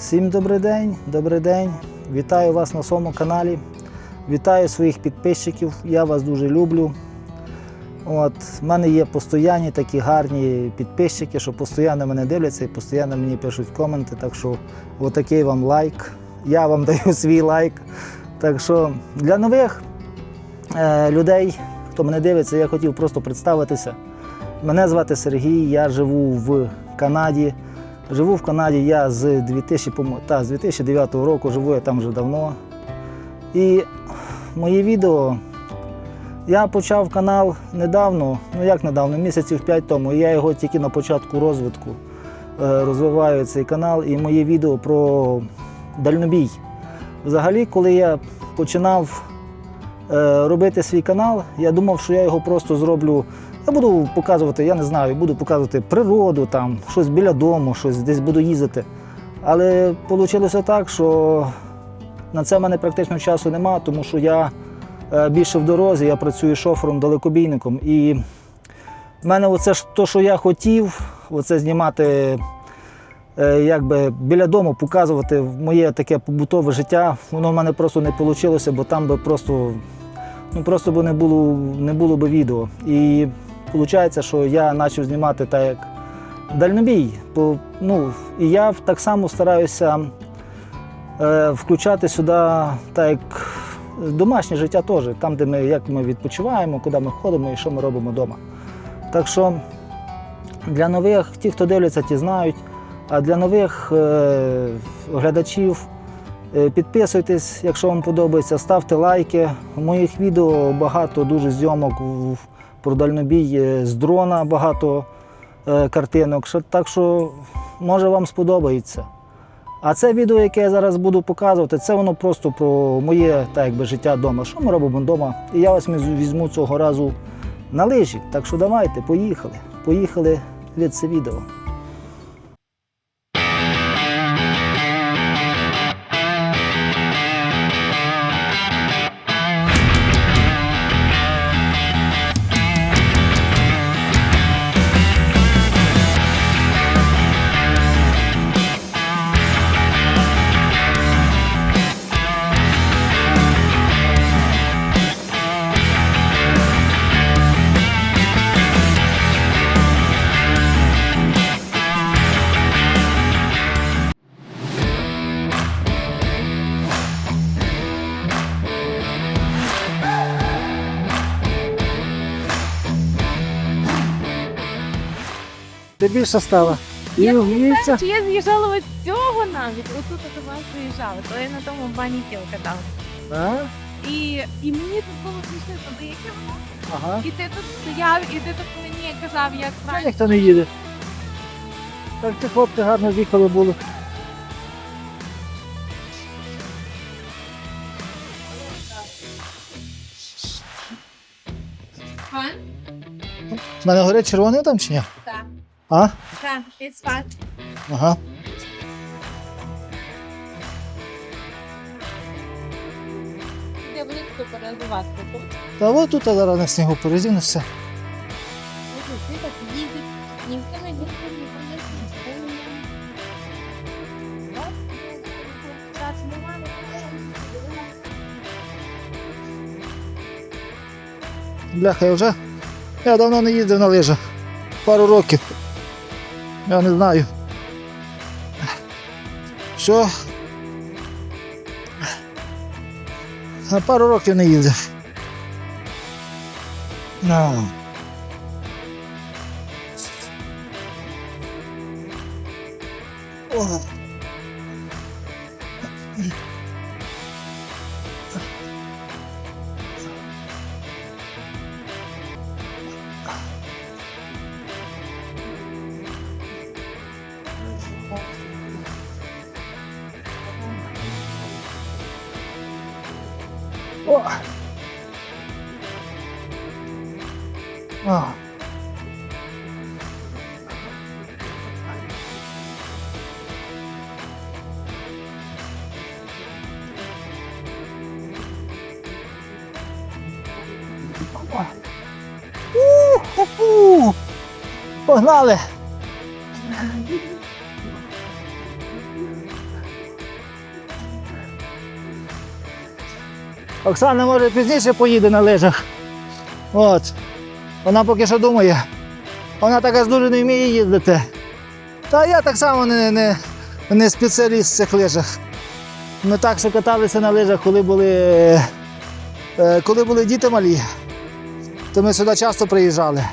Всім добрий день, добрий день. Вітаю вас на своєму каналі. Вітаю своїх підписчиків. Я вас дуже люблю. От, в мене є постійні такі гарні підписчики, що постійно мене дивляться і постійно мені пишуть коменти. Так що отакий вам лайк. Я вам даю свій лайк. Так що для нових е, людей, хто мене дивиться, я хотів просто представитися. Мене звати Сергій, я живу в Канаді. Живу в Канаді я з 2000, та, з 2009 року, живу я там вже давно. І мої відео. Я почав канал недавно, ну як недавно, місяців 5 тому. Я його тільки на початку розвитку е, розвиваю цей канал і мої відео про дальнобій. Взагалі, коли я починав е, робити свій канал, я думав, що я його просто зроблю. Я буду показувати, я не знаю, буду показувати природу, там, щось біля дому, щось десь буду їздити. Але вийшло так, що на це в мене практично часу нема, тому що я е, більше в дорозі, я працюю шофером, далекобійником. І в мене оце ж то, що я хотів, оце знімати е, якби біля дому, показувати моє таке побутове життя, воно в мене просто не вийшло, бо там би просто, ну, просто би не було, не було би відео. І виходить, що я почав знімати так як дальнобій. По- ну, і я так само стараюся е, включати сюди так як домашнє життя теж, там, де ми, як ми відпочиваємо, куди ми ходимо і що ми робимо вдома. Так що для нових, ті, хто дивляться, ті знають. А для нових е, глядачів е, підписуйтесь, якщо вам подобається, ставте лайки. У моїх відео багато дуже зйомок в- про дальнобій е, з дрона, багато е, картинок. Так що може вам сподобається. А це відео, яке я зараз буду показувати, це воно просто про моє так якби, життя вдома. Що ми робимо вдома? І я вас візьму- цього разу на лижі. Так що давайте, поїхали. Поїхали від це відео. Більше стала. І Я вміється. Чи я з'їжджала от цього навіть, отут до вас приїжджала, то я на тому бані кіл катала. Да? І, і мені тут було смішно, тобто яке воно. Ага. І ти тут стояв, і ти тут мені казав, як Та правильно. ніхто не їде. Так ці хлопці гарно в'їхали були. Фан? У мене горить червоний там чи ні? А? Так, it's fun. Ага. Де тут перебувати? Та от тут зараз на снігу порозінешся. Ти так їздить, ніхто не їздить, ніхто не їздить. Бляха, я вже. Я давно не їздив на лижах. Пару років. Я не знаю. Що? На пару років не їздив. Ну. А. Погнали! Оксана може пізніше поїде на лижах. От. Вона поки що думає. Вона така ж дуже не вміє їздити. Та я так само не, не, не спеціаліст в цих лижах. Ми так ще каталися на лижах, коли були, е, коли були діти малі. То ми сюди часто приїжджали.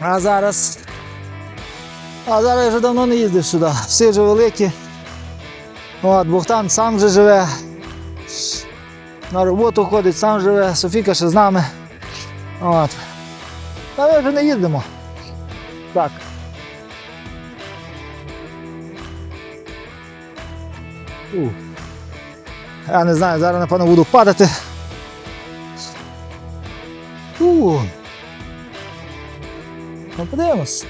А зараз. А зараз я вже давно не їздив сюди. Всі вже великі. От, Богдан сам вже живе. На роботу ходить, сам живе, Софіка ще з нами. От. Та ми вже не їздимо. Так. У. Я не знаю, зараз напевно буду падати. У. Ну, подивимось.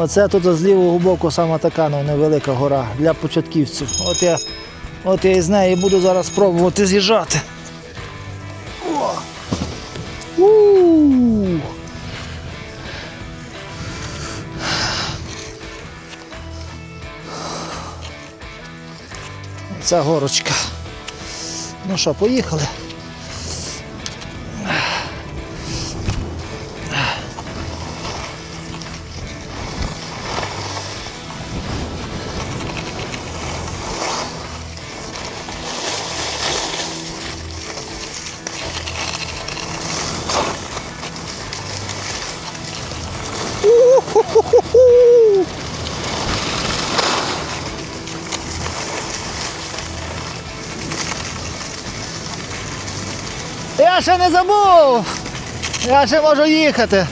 Оце тут з лівого боку саме така ну, невелика гора для початківців. От я, от я із неї буду зараз спробувати з'їжджати. О! У! Ця горочка. Ну що, поїхали. Я ще можу їхати.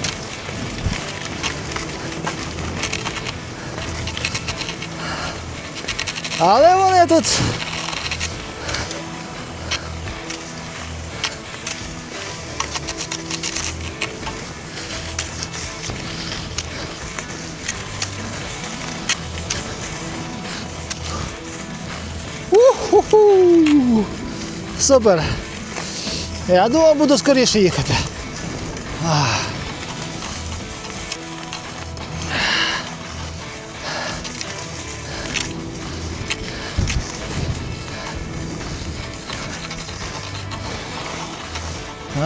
Але вони тут. Супер. Я думав, буду скоріше їхати. Ah.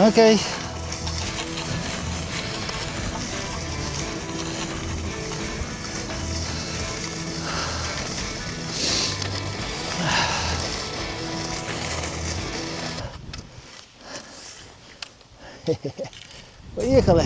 Okay. Поїхали.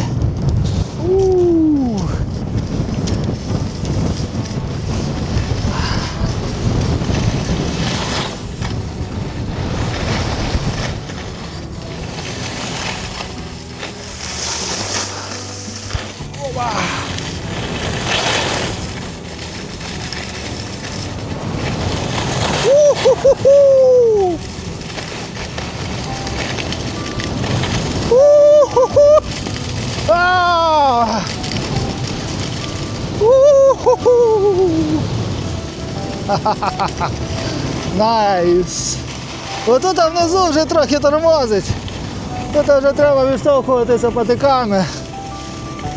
Отут внизу вже трохи тормозить. Тут вже треба відштовхуватися патиками.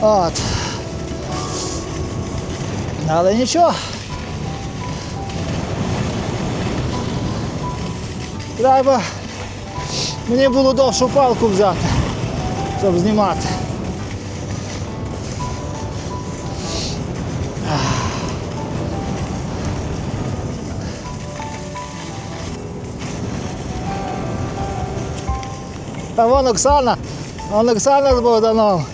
От. Але нічого. Треба мені було довшу палку взяти, щоб знімати. А вон Оксана, вон Оксана з Богданом.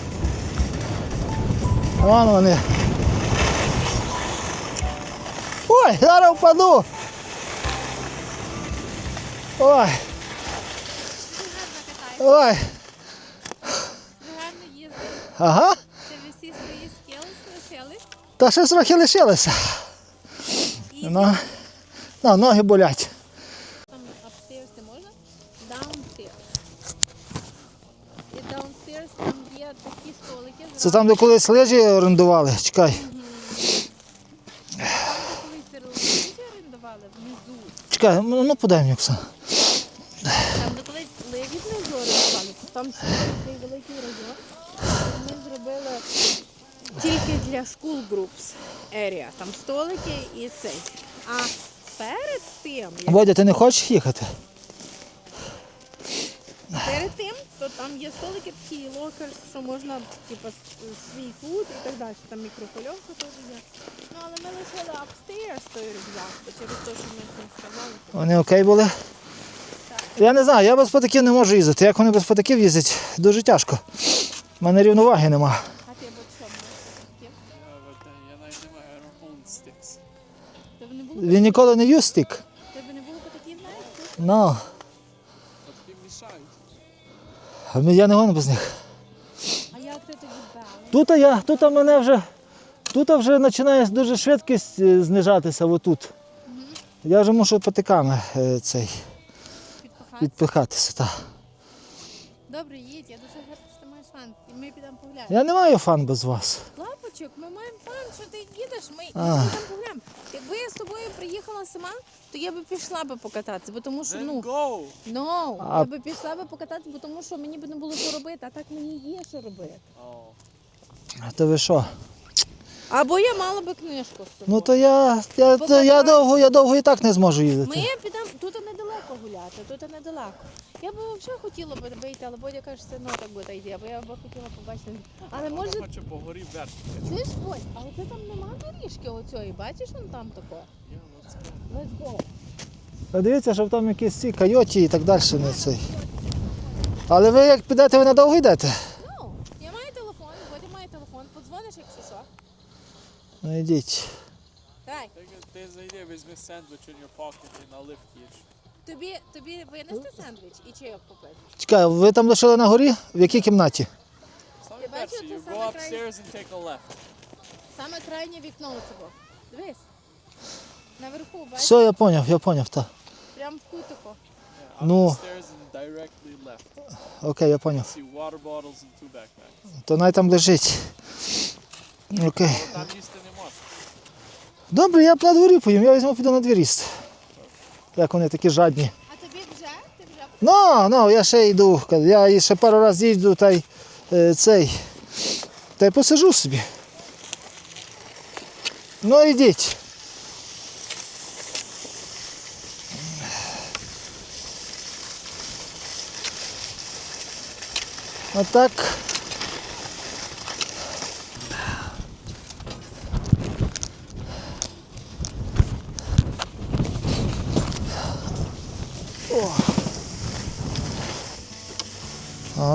Вон вони. Ой, зараз впаду. Ой, гарно ой. гарно їздиш, Ага. ти Та ще трохи лишилося. Ну, ну, ноги болять. Це там, де колись лижі орендували. Чекай. Чекай, ну ну, подай мені Оксана. Там, де колись лижі внизу орендували. Там цей великий район. Ми зробили тільки для school groups area. Там столики і цей. А перед тим, як Водя, ти не хочеш їхати? Перед тим, то там є столики такі локер, що можна типу, свій фуд і так далі. Там мікрохвильовка теж є. Ну, але ми лишили upstairs той рюкзак, через те, що ми ж не сказали. Вони окей були? Я не знаю, я без патиків не можу їздити. Як вони без патиків їздять, дуже тяжко. У мене рівноваги нема. А ти от що uh, я навіть не маю aerophone sticks. Тебе не було? Він ніколи не юз стік. Тебе не було таких навіть? Ну, а я не гоню без них. А як ти тоді? Тут я, тут мене вже, тут вже починає дуже швидкість е, знижатися отут. Я вже мушу потиками е, цей, підпихатися. відпихатися. Та. Добре, їдь, я дуже гарно, що ти маєш фан. І ми підемо погуляємо. Я не маю фан без вас. Лапочок, ми маємо фан, що ти їдеш, ми, ми А. підемо погуляємо. Якби я з тобою приїхала сама, то я би пішла би покататися, бо тому що, ну, go! Ну, А- я би пішла би покататися, бо тому що мені б не було що робити, а так мені є що робити. Oh. А то ви що? Або я мала би книжку з собою. Ну то я, я, то я довго, я довго і так не зможу їздити. Ми підемо, тут недалеко гуляти, тут недалеко. Я б взагалі хотіла б вийти, але Бодя каже, що ну так буде йти, або я б хотіла побачити. Але може, хоче по горі вверх. чуєш, Бодь, але ти там нема доріжки оцієї, бачиш, он там тако. Yeah, let's go. Let's go. Та дивіться, щоб там якісь ці койоті і так далі не цей. Але ви як підете, ви надовго йдете? Ну, я маю телефон, Бодя має телефон, подзвониш, якщо що. Ну йдіть. Давай, Ти, ти зайди, візьми сендвіч in your pocket і на лифт їж. Тобі, тобі винести сендвіч і чайок попити? Чекай, ви там лишили на горі? В якій кімнаті? Саме Ти бачиш, це саме go край- upstairs and take a left. Саме крайнє вікно у цього. Дивись. Наверху, бачиш? Все, я поняв, я поняв, так. Прям в кутику. Ну. Окей, я поняв. То най там лежить. Окей. Там їсти не можна. Добре, я б на дворі поїм, я візьму піду на двір їсти. Як вони такі жадні. А тобі вже? Ти вже Ну, ну, я ще йду. Я ще пару разів їжджу та й е, цей. Та й посижу собі. Ну йдіть. Отак. А,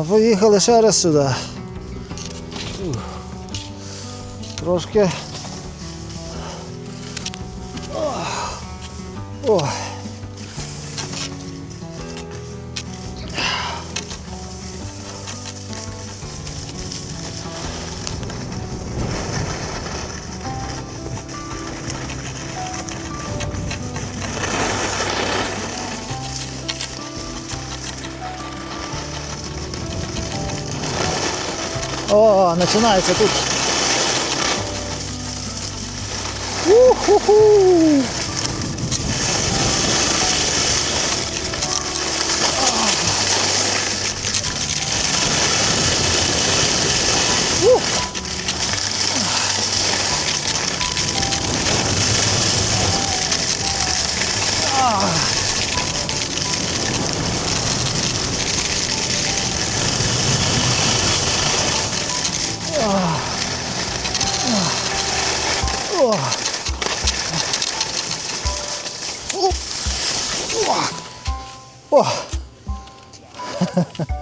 поїхали ще раз сюди. Трошки. Ой. О, починається тут. Уху-ху! О! О! О! О! Ноги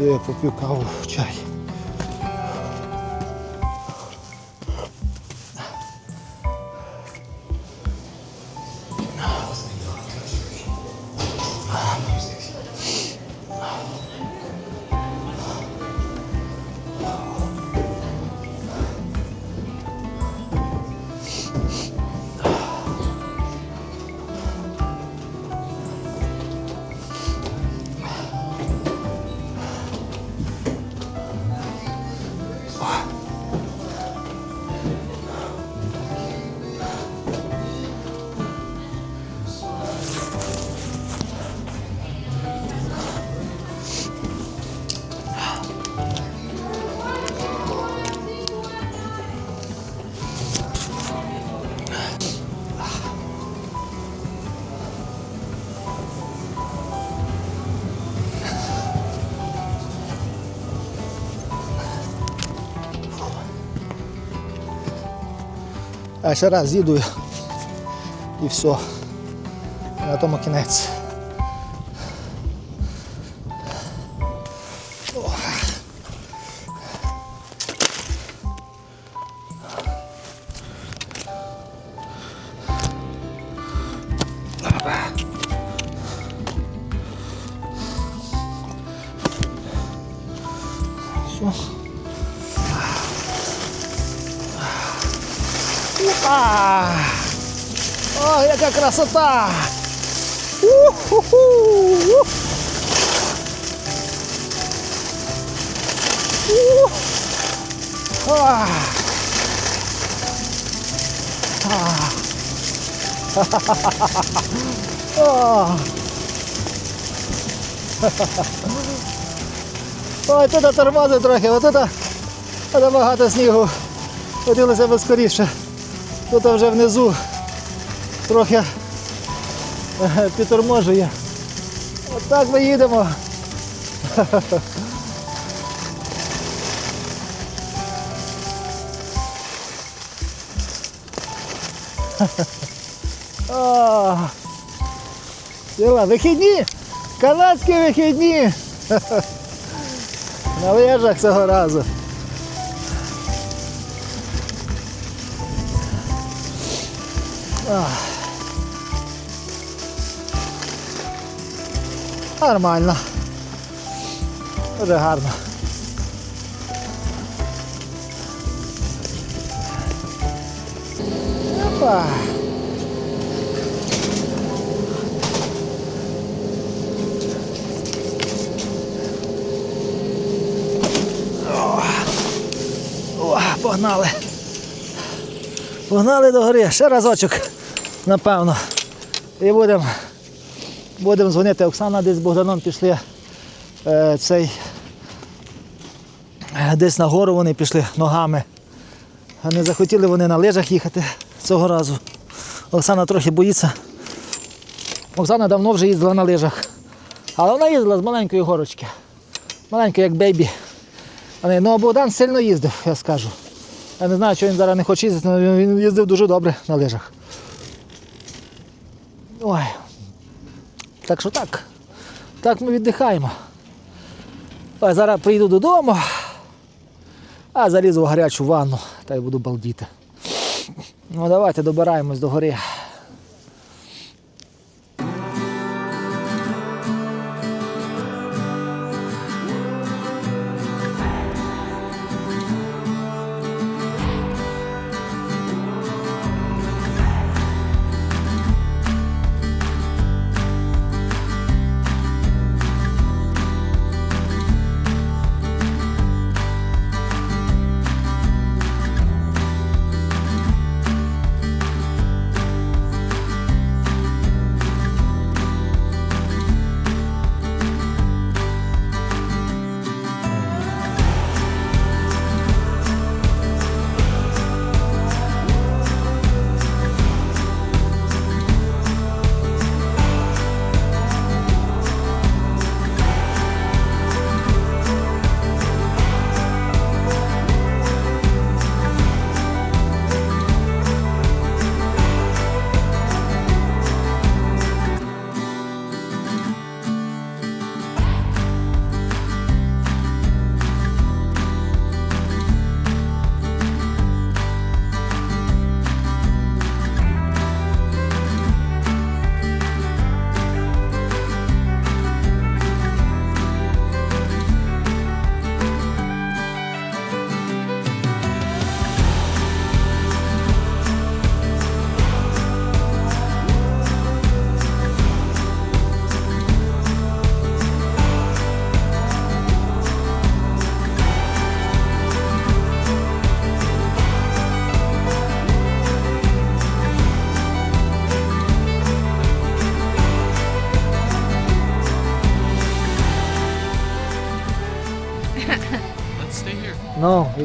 Де я поп'ю каву, чай. А ще раз їду я. і все. На тому кінець. О. Опа. Все. Опа! О, яка красота! У-ху-ху! Ой, тут тормозить трохи, от тут, тут багато снігу. Хотілося б скоріше. Тут вже внизу трохи е, підторможує. Отак ми їдемо. Діла, вихідні! Канадські вихідні! На лижах цього разу. Нормально. Дуже гарно. Опа. Погнали. Погнали до гори. Ще разочок, напевно. І будемо будемо дзвонити. Оксана десь з Богданом пішли е, цей. е, Десь на гору вони пішли ногами. Не захотіли вони на лижах їхати цього разу. Оксана трохи боїться. Оксана давно вже їздила на лижах. Але вона їздила з маленької горочки. Маленької, як бейбі. Ну, а Богдан сильно їздив, я скажу. Я не знаю, чого він зараз не хоче їздити, але він їздив дуже добре на лижах. Ой. Так що так. Так ми віддихаємо. Ой, зараз прийду додому, а залізу в гарячу ванну та й буду балдіти. Ну давайте добираємось до гори.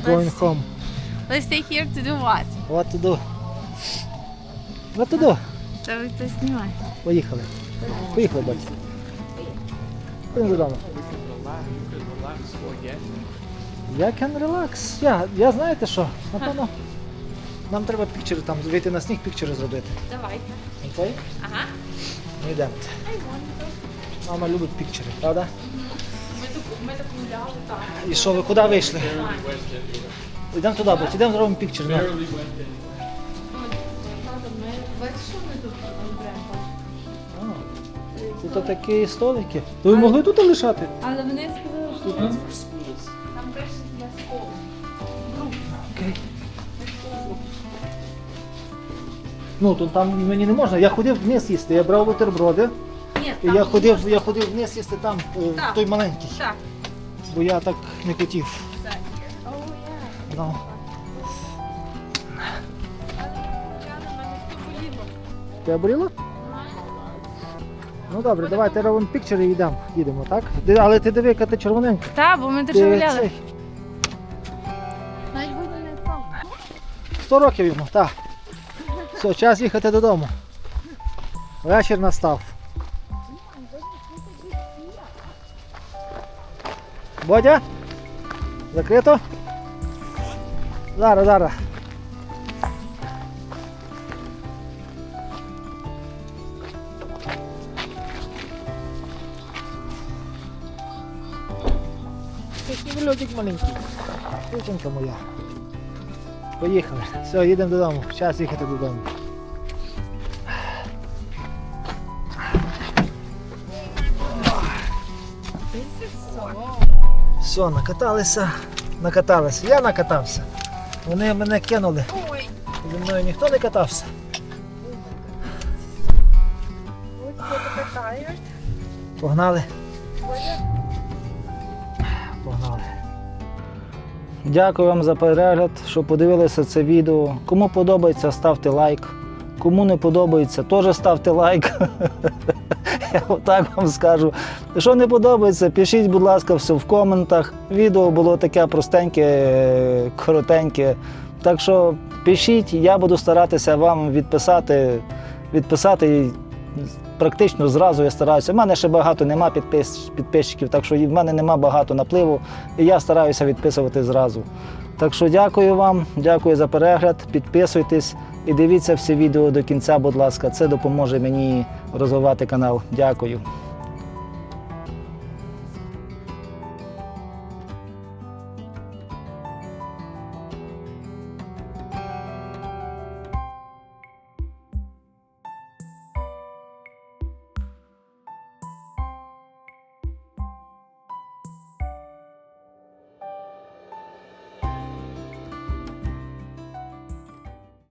Going home. Let's stay here to do what? What to do? What to do? Та ви хтось знімає. Поїхали. Поїхали, батько. Ходимо додому. Я can relax. Я, я знаєте що? Напевно, нам треба пікчери там, вийти на сніг, пікчери зробити. Давайте. Окей? Ага. Ми йдемо. Мама любить пікчери, правда? Ми так, гуляли там. І що, ви куди вийшли? Йдемо туди, бо йдемо зробимо пікчер. Ми ми тут? Тут такі столики. То ви могли тут лишати? Але вони сказали, що там пише для школи. Окей. Ну, то там мені не можна. Я ходив вниз їсти, я брав бутерброди. Ні, я ходив, я ходив вниз їсти там, е, Так. той маленький. Так. Бо я так не хотів. Ну. Тебе боліло? Ну добре, давайте робимо пікчер і йдемо. Їдемо, так? Ди- Але ти диви, яка ти червоненька. Так, бо ми дуже гуляли. цей, Навіть буде не там. 100 років йому, так. Все, час їхати додому. Вечір настав. Бодя? Закрито? Зараз, зараз. Такий вильотик маленький. Дівчинка моя. Поїхали. Все, їдемо додому. Час їхати додому. Все, накаталися, накаталися. Я накатався. Вони мене кинули. Зі мною ніхто не катався. Погнали. Погнали. Дякую вам за перегляд, що подивилися це відео. Кому подобається, ставте лайк. Кому не подобається, теж ставте лайк. Я отак вам скажу. Що не подобається, пишіть, будь ласка, все в коментах. Відео було таке простеньке, коротеньке. Так що пишіть, я буду старатися вам відписати, відписати практично зразу я стараюся. У мене ще багато нема підпис, підписчиків, так що в мене нема багато напливу, і я стараюся відписувати зразу. Так що дякую вам, дякую за перегляд. Підписуйтесь і дивіться всі відео до кінця, будь ласка. Це допоможе мені розвивати канал. Дякую.